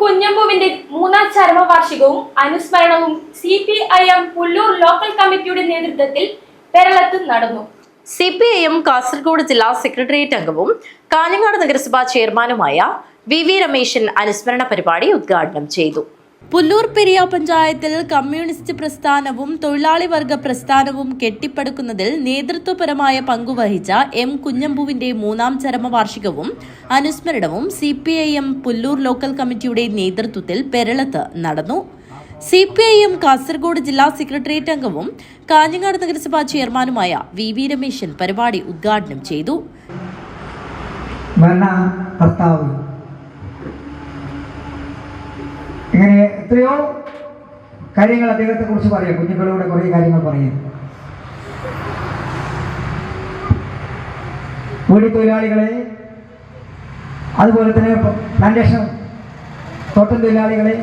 കുഞ്ഞമ്പുവിന്റെ മൂന്നാം ചരമവാർഷികവും അനുസ്മരണവും C P I M Pullur local കമ്മിറ്റിയുടെ നേതൃത്വത്തിൽ പെരളത്ത് നടന്നു. C P I M Kasaragod ജില്ലാ സെക്രട്ടേറിയറ്റ് അംഗവും കാഞ്ഞങ്ങാട് നഗരസഭാ ചെയർമാനുമായ വി വി രമേശൻ അനുസ്മരണ പരിപാടി ഉദ്ഘാടനം ചെയ്തു. പുല്ലൂർ പെരിയ പഞ്ചായത്തിൽ കമ്മ്യൂണിസ്റ്റ് പ്രസ്ഥാനവും തൊഴിലാളി വർഗ പ്രസ്ഥാനവും കെട്ടിപ്പടുക്കുന്നതിൽ നേതൃത്വപരമായ പങ്കുവഹിച്ച എം കുഞ്ഞമ്പുവിന്റെ മൂന്നാം ചരമവാർഷികവും അനുസ്മരണവും C P I M Pullur local കമ്മിറ്റിയുടെ നേതൃത്വത്തിൽ പെരളത്ത് നടന്നു. C P I M Kasaragod ജില്ലാ സെക്രട്ടേറിയറ്റ് അംഗവും കാഞ്ഞങ്ങാട് നഗരസഭാ ചെയർമാനുമായ വി വി രമേശൻ പരിപാടി ഉദ്ഘാടനം ചെയ്തു. ഇങ്ങനെ എത്രയോ കാര്യങ്ങൾ അദ്ദേഹത്തെ കുറിച്ച് പറയാം. കുഞ്ഞുങ്ങളുടെ കുറേ കാര്യങ്ങൾ പറയാം. വീട് തൊഴിലാളികളെ അതുപോലെ തന്നെ പ്ലാന്റേഷൻ തോട്ടം തൊഴിലാളികളെ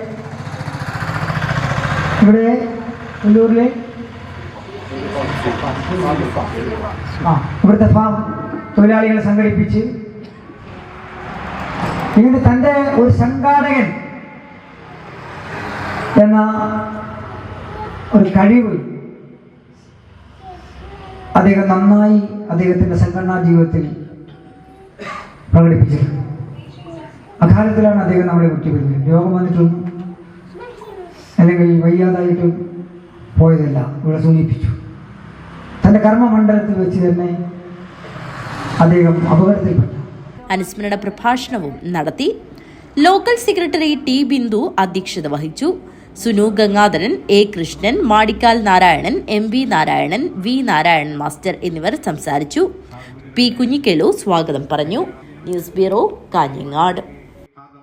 ഇവിടെ ഉള്ളൂരിലെ ആ ഇവിടുത്തെ ഫാം തൊഴിലാളികളെ സംഘടിപ്പിച്ച് ഇങ്ങനെ തന്റെ ഒരു സംഘാടകൻ എന്ന ഒരു കഴിവ് അദ്ദേഹം നന്നായി അദ്ദേഹത്തിന്റെ സംഘടനാ ജീവിതത്തിൽ പ്രകടിപ്പിച്ചിരുന്നു അകാലത്തിലാണ് അദ്ദേഹം നമ്മളെ വിട്ടുപിരിഞ്ഞത്. രോഗം വന്നിട്ടും അല്ലെങ്കിൽ വയ്യാതായിട്ടും പോയതല്ല ഇവിടെ സൂചിപ്പിച്ചു. തന്റെ കർമ്മമണ്ഡലത്തിൽ വെച്ച് തന്നെ അദ്ദേഹം അപകടത്തിൽപ്പെട്ടു. അനുസ്മരണ പ്രഭാഷണവും നടത്തി. ലോക്കൽ സെക്രട്ടറി ടി ബിന്ദു അധ്യക്ഷത വഹിച്ചു. Sunu Gangadharan A Krishnan Madikkal Narayanan M V Narayanan V Narayanan master എന്നിവർ സംസാരിച്ചു. പി കുഞ്ഞിക്കേളു സ്വാഗതം പറഞ്ഞു. News bureau Kanhangad.